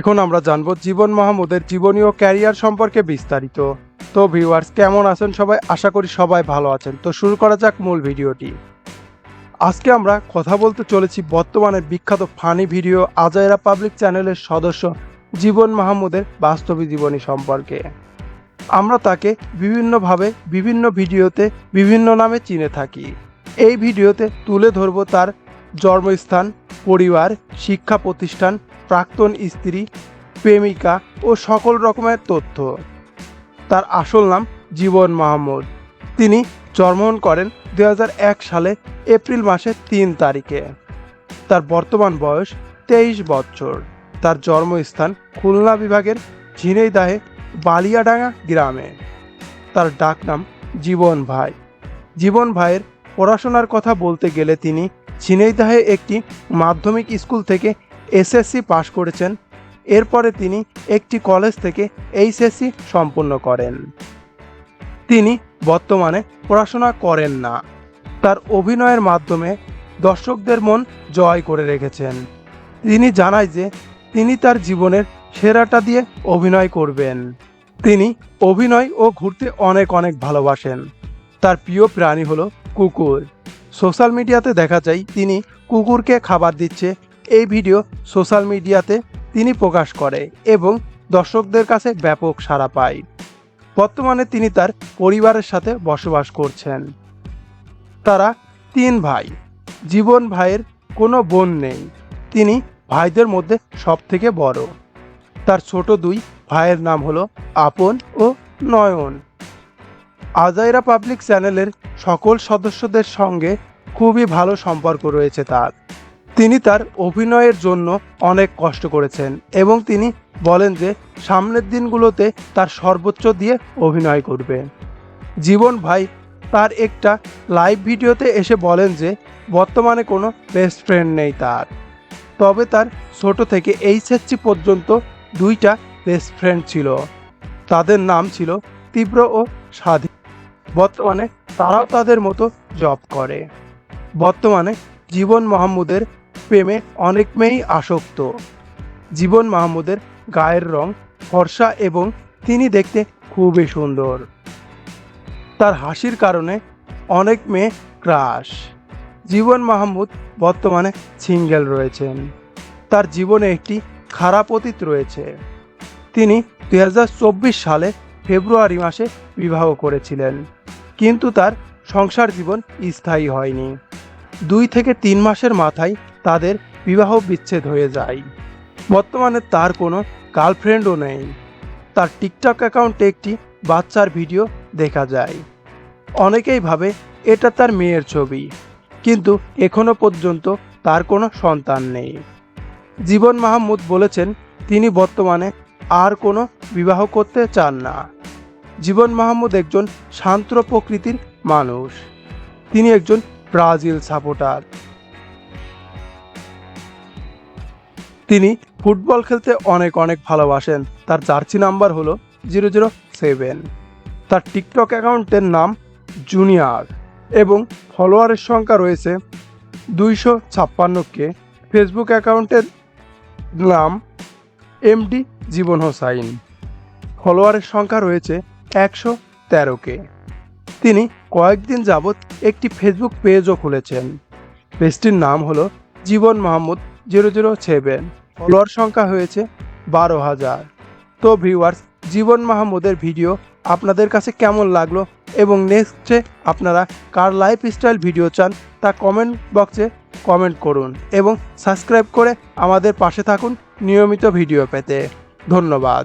এখন আমরা জানব জীবন মাহমুদের জীবনী ও ক্যারিয়ার সম্পর্কে বিস্তারিত। তো ভিউয়ার্স, কেমন আছেন সবাই? আশা করি সবাই ভালো আছেন। তো শুরু করা যাক মূল ভিডিওটি। আজকে আমরা কথা বলতে চলেছি বর্তমানে বিখ্যাত ফানি ভিডিও আজায়রা পাবলিক চ্যানেলের সদস্য জীবন মাহমুদের বাস্তবিক জীবনী সম্পর্কে। আমরা তাকে বিভিন্নভাবে বিভিন্ন ভিডিওতে বিভিন্ন নামে চিনে থাকি। এই ভিডিওতে তুলে ধরব তার জন্মস্থান, পরিবার, শিক্ষা প্রতিষ্ঠান প্রাক্তন স্ত্রী, প্রেমিকা ও সকল রকমের তথ্য। তার আসল নাম জীবন মাহমুদ। তিনি জন্মগ্রহণ করেন দু হাজার এক সালে এপ্রিল মাসের তিন তারিখে। তার বর্তমান বয়স তেইশ বছর। তার জন্মস্থান খুলনা বিভাগের ঝিনাইদাহে বালিয়াডাঙ্গা গ্রামে। তার ডাকনাম জীবন ভাই। জীবন ভাইয়ের পড়াশোনার কথা বলতে গেলে তিনি ঝিনাইদাহে একটি মাধ্যমিক স্কুল থেকে এসএসসি পাশ করেছেন। এরপরে তিনি একটি কলেজ থেকে এইচএসসি সম্পূর্ণ করেন। তিনি বর্তমানে পড়াশোনা করেন না। তার অভিনয়ের মাধ্যমে দর্শকদের মন জয় করে রেখেছেন। তিনি জানায় যে, তিনি তার জীবনের সেরাটা দিয়ে অভিনয় করবেন। তিনি অভিনয় ও ঘুরতে অনেক অনেক ভালোবাসেন। তার প্রিয় প্রাণী হলো কুকুর। সোশ্যাল মিডিয়াতে দেখা যায়, তিনি কুকুরকে খাবার দিচ্ছে এই ভিডিও সোশ্যাল মিডিয়াতে তিনি প্রকাশ করে এবং দর্শকদের কাছে ব্যাপক সাড়া পায়। বর্তমানে তিনি তার পরিবারের সাথে বসবাস করছেন। তারা তিন ভাই। জীবন ভাইয়ের কোনো বোন নেই। তিনি ভাইদের মধ্যে সব থেকে বড়। তার ছোট দুই ভাইয়ের নাম হলো আপন ও নয়ন। আজাইরা পাবলিক চ্যানেলের সকল সদস্যদের সঙ্গে খুবই ভালো সম্পর্ক রয়েছে তার। তিনি তার অভিনয়ের জন্য অনেক কষ্ট করেছেন এবং তিনি বলেন যে সামনের দিনগুলোতে তার সর্বোচ্চ দিয়ে অভিনয় করবে। জীবন ভাই তার একটা লাইভ ভিডিওতে এসে বলেন যে বর্তমানে কোনো বেস্ট ফ্রেন্ড নেই তার। তবে তার ছোট থেকে এইচএসসি পর্যন্ত দুইটা বেস্ট ফ্রেন্ড ছিল। তাদের নাম ছিল তীব্র ও স্বাধীন। বর্তমানে তারাও তাদের মতো জব করে। বর্তমানে জীবন মাহমুদের প্রেমে অনেক মেয়েই আসক্ত। জীবন মাহমুদের গায়ের রং ফর্সা এবং তিনি দেখতে খুবই সুন্দর। তার হাসির কারণে অনেক মেয়ে ক্রাশ। জীবন মাহমুদ বর্তমানে সিঙ্গেল রয়েছেন। তার জীবনে একটি খারাপ অতীত রয়েছে। তিনি দু হাজার চব্বিশ সালে ফেব্রুয়ারি মাসে বিবাহ করেছিলেন, কিন্তু তার সংসার জীবন স্থায়ী হয়নি। দুই থেকে তিন মাসের মাথায় তাদের বিবাহ বিচ্ছেদ হয়ে যায়। বর্তমানে তার কোনো গার্লফ্রেন্ডও নেই। তার টিকটক অ্যাকাউন্টে একটি বাচ্চার ভিডিও দেখা যায়। অনেকেই ভাবে এটা তার মেয়ের ছবি, কিন্তু এখনও পর্যন্ত তার কোনো সন্তান নেই। জীবন মাহমুদ বলেছেন, তিনি বর্তমানে আর কোনো বিবাহ করতে চান না। জীবন মাহমুদ একজন শান্ত প্রকৃতির মানুষ। তিনি একজন ব্রাজিল সাপোর্টার। তিনি ফুটবল খেলতে অনেক অনেক ভালোবাসেন। তার জার্সি নাম্বার হলো জিরো জিরো সেভেন। তার টিকটক অ্যাকাউন্টের নাম জুনিয়র এবং ফলোয়ারের সংখ্যা রয়েছে দুইশো ছাপ্পান্ন কে। ফেসবুক অ্যাকাউন্টের নাম এমডি জীবন হোসাইন। ফলোয়ারের সংখ্যা রয়েছে একশো তেরো কে। তিনি কয়েকদিন যাবৎ একটি ফেসবুক পেজও খুলেছেন। পেজটির নাম হলো Jibon Mahmud zero zero seven. Follower সংখ্যা হয়েছে বারো হাজার। তো ভিউয়ার্স, জীবন মাহমুদের ভিডিও আপনাদের কাছে কেমন লাগল এবং নেক্সটে আপনারা কার লাইফ স্টাইল ভিডিও চান তা কমেন্ট বক্সে কমেন্ট করুন এবং সাবস্ক্রাইব করে আমাদের পাশে থাকুন নিয়মিত ভিডিও পেতে। ধন্যবাদ।